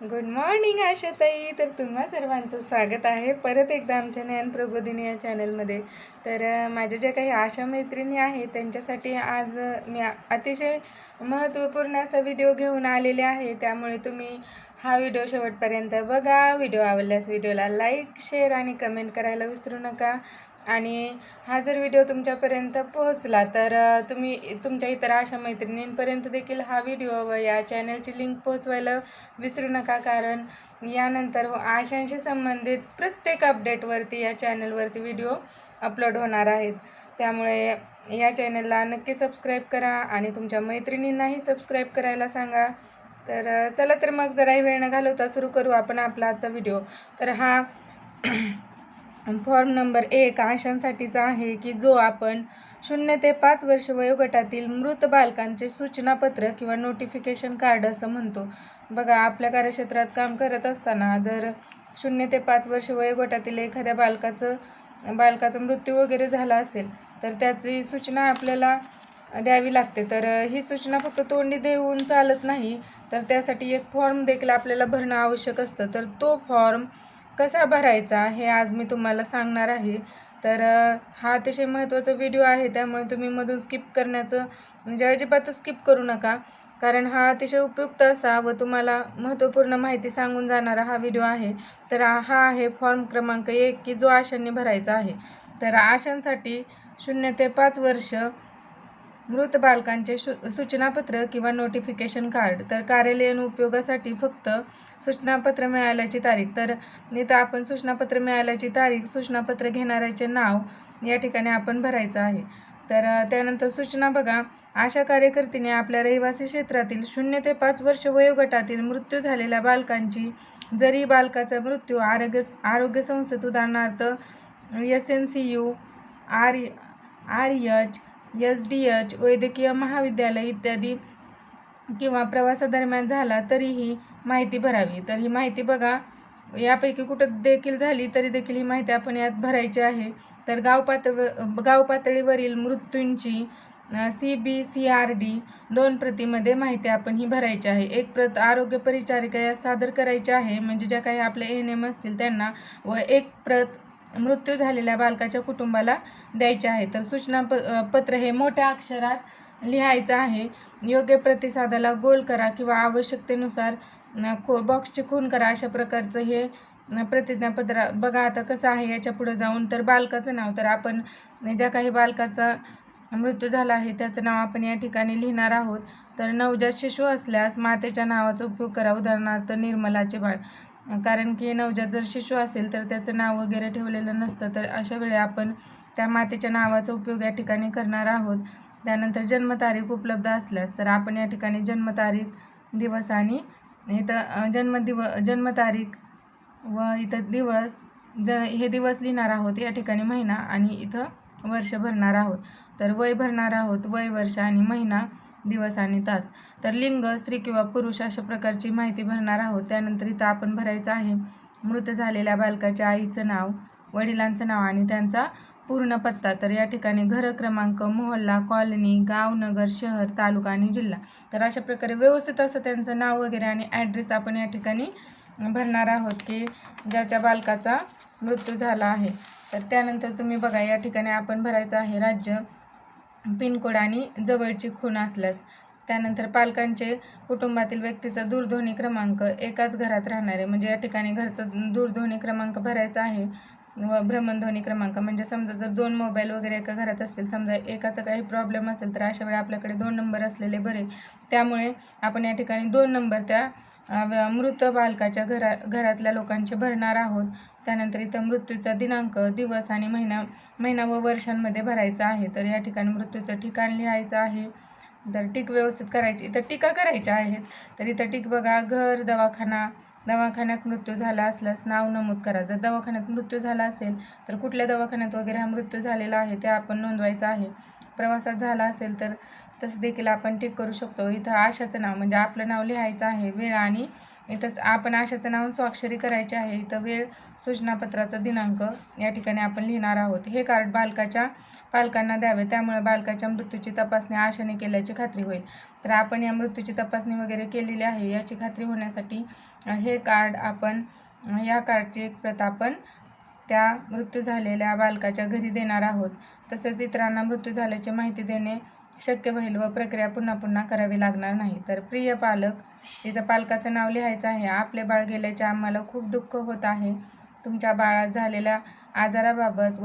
Good morning आशाताई. तर तुम्हा सर्वांचं स्वागत आहे. परत एकदा आमच्या ज्ञान प्रबोधिनी या चॅनलमध्ये. तर माझ्या ज्या काही आशा मैत्रिणी आहेत त्यांच्यासाठी आज मी अतिशय महत्त्वपूर्ण असा व्हिडिओ घेऊन आलेले आहे. त्यामुळे तुम्ही हा व्हिडिओ शेवटपर्यंत बघा. व्हिडिओ आवडल्यास व्हिडिओला लाईक शेअर आणि कमेंट करायला विसरू नका. आणि हा जर व्हिडिओ तुमच्यापर्यंत पोहोचला तर तुम्ही तुमच्या इतर अशा मैत्रिणींपर्यंत देखील हा व्हिडिओ व या चॅनलची लिंक पोहोचवायला विसरू नका. कारण यानंतर हो आशांशी संबंधित प्रत्येक अपडेटवरती या चॅनलवरती व्हिडिओ अपलोड होणार आहेत. त्यामुळे या चॅनलला नक्की सबस्क्राईब करा आणि तुमच्या मैत्रिणींनाही सबस्क्राईब करायला सांगा. तर चला तर मग जराही वेळ न घालवता सुरू करू आपण आपला आजचा व्हिडिओ. तर हा फॉर्म नंबर एक आशांसाठीचा आहे की जो आपण शून्य ते पाच वर्ष वयोगटातील मृत बालकांचे सूचनापत्र किंवा नोटिफिकेशन कार्ड असं म्हणतो. बघा आपल्या कार्यक्षेत्रात काम करत असताना जर शून्य ते पाच वर्ष वयोगटातील एखाद्या बालकाचं बालकाचा मृत्यू वगैरे झाला असेल तर त्याची सूचना आपल्याला द्यावी लागते. तर ही सूचना फक्त तोंडी देऊन चालत नाही तर त्यासाठी एक फॉर्म देखील आपल्याला भरणं आवश्यक असतं. तर तो फॉर्म कसा भरायचा हे आज मी तुम्हाला सांगणार आहे. तर हा अतिशय महत्त्वाचा व्हिडिओ आहे त्यामुळे तुम्ही मधून स्किप करण्याचं म्हणजे अजिबातच स्किप करू नका. कारण हा अतिशय उपयुक्त असा व तुम्हाला महत्त्वपूर्ण माहिती सांगून जाणारा हा व्हिडिओ आहे. तर हा हा आहे फॉर्म क्रमांक एक की जो आशांनी भरायचा आहे. तर आशांसाठी शून्य ते पाच वर्ष मृत बालकांचे शु सूचनापत्र किंवा नोटिफिकेशन कार्ड तर कार्यालयीन उपयोगासाठी फक्त सूचनापत्र मिळाल्याची तारीख. तर इथं आपण सूचनापत्र मिळाल्याची तारीख सूचनापत्र घेणाऱ्याचे नाव या ठिकाणी आपण भरायचं आहे. तर त्यानंतर सूचना बघा. आशा कार्यकर्तीने आपल्या रहिवासी क्षेत्रातील शून्य ते पाच वर्ष वयोगटातील मृत्यू झालेल्या बालकांची जरी बालकाचा मृत्यू आरोग्य आरोग्य संस्थेत उदाहरणार्थ S N C U R R H S D H वैद्यकीय महाविद्यालय इत्यादी किंवा प्रवासादरम्यान झाला तरीही माहिती भरावी. तर ही माहिती बघा यापैकी कुठं देखील झाली तरी देखील ही माहिती आपण यात भरायची आहे. तर गाव पातळ गाव पातळीवरील मृत्यूंची C B C R D दोन प्रतीमध्ये माहिती आपण ही भरायची आहे. एक प्रत आरोग्य परिचारिका या सादर करायची आहे म्हणजे ज्या काही आपल्या एन एम असतील त्यांना व एक प्रत मृत्यू झालेल्या बालकाच्या कुटुंबाला द्यायचे आहे. तर सूचना प पत्र हे मोठ्या अक्षरात लिहायचं आहे. योग्य प्रतिसादाला गोल करा किंवा आवश्यकतेनुसार खो बॉक्सची खून करा अशा प्रकारचं हे प्रतिज्ञापत्र. बघा आता कसं आहे याच्यापुढे जाऊन. तर बालकाचं नाव. तर आपण ज्या काही बालकाचा मृत्यू झाला आहे. त्याचं नाव आपण या ठिकाणी लिहिणार आहोत. तर नवजात शिशू असल्यास मातेच्या नावाचा उपयोग करा. उदाहरणार्थ निर्मलाचे बाळ. कारण की नवजात जर शिशू असेल तर त्याचं नाव वगैरे ठेवलेलं नसतं. तर अशा वेळी आपण त्या मातेच्या नावाचा उपयोग या ठिकाणी करणार आहोत. त्यानंतर जन्मतारीख उपलब्ध असल्यास तर आपण या ठिकाणी जन्मतारीख दिवस आणि इथं जन्मदिव जन्मतारीख व इथं दिवस ज हे दिवस लिहिणार आहोत. या ठिकाणी महिना आणि इथं वर्ष भरणार आहोत. तर वय भरणार आहोत. वय वर्ष आणि महिना दिवस आणि तास. तर लिंग स्त्री किंवा पुरुष अशा प्रकारची माहिती भरणार आहोत. त्यानंतर इथं आपण भरायचं आहे. मृत झालेल्या बालकाच्या आईचं नाव वडिलांचं नाव आणि त्यांचा पूर्ण पत्ता. तर या ठिकाणी घर क्रमांक मोहल्ला कॉलनी गाव नगर शहर तालुका आणि जिल्हा. तर अशा प्रकारे व्यवस्थित असं त्यांचं नाव वगैरे आणि ॲड्रेस आपण या ठिकाणी भरणार आहोत की ज्याच्या बालकाचा मृत्यू झाला आहे. तर त्यानंतर तुम्ही बघा या ठिकाणी आपण भरायचं आहे राज्य. पिनकोड आणि जवळची खूण असल्यास. त्यानंतर पालकांचे कुटुंबातील व्यक्तीचा दूरध्वनी क्रमांक एकाच घरात राहणारे. म्हणजे या ठिकाणी घरचा दूरध्वनी क्रमांक भरायचा आहे. व भ्रमणध्वनी क्रमांक. म्हणजे समजा जर दोन मोबाईल वगैरे एका घरात असतील समजा एकाचा काही प्रॉब्लेम असेल तर अशा वेळी आपल्याकडे दोन नंबर असलेले बरे. त्यामुळे आपण या ठिकाणी दोन नंबर त्या मृत बालकाच्या घरा घरातल्या लोकांचे भरणार आहोत. त्यानंतर इथं मृत्यूचा दिनांक दिवस आणि महिना महिना व वर्षांमध्ये भरायचा आहे. तर या ठिकाणी मृत्यूचं ठिकाण लिहायचं आहे. तर टिक व्यवस्थित करायची इथं टीका करायच्या आहेत. तर इथं टिक बघा घर दवाखाना दवाखान्यात मृत्यू झाला असल्यास नाव नमूद करा. जर दवाखान्यात मृत्यू झाला असेल तर कुठल्या दवाखान्यात वगैरे हा मृत्यू झालेला आहे ते आपण नोंदवायचं आहे. प्रवासात झाला असेल तर तसं देखील आपण टिक करू शकतो. इथं आशाचं नाव म्हणजे आपलं नाव लिहायचं आहे वेळ आणि इथंच आपण आशाचं नाव स्वाक्षरी करायची आहे. इथं वेळ सूचनापत्राचा दिनांक या ठिकाणी आपण लिहिणार आहोत. हे कार्ड बालकाच्या पालकांना द्यावे त्यामुळे बालकाच्या मृत्यूची तपासणी आशाने केल्याची खात्री होईल. तर आपण या मृत्यूची तपासणी वगैरे केलेली आहे याची खात्री होण्यासाठी हे कार्ड आपण या कार्डची एक प्रत आपण त्या मृत्यू झालेल्या बालकाच्या घरी देणार आहोत. तसेच इतरांना मृत्यू झाल्याची माहिती देणे शक्य होईल व प्रक्रिया पुन्हा पुन्हा करावी लागणार नाही. तर प्रिय पालक इथं पालकाचं नाव लिहायचं आहे. आपले बाळ गेल्याचे आम्हाला खूप दुःख होत आहे. तुमच्या बाळात झालेल्या आजाराबाबत व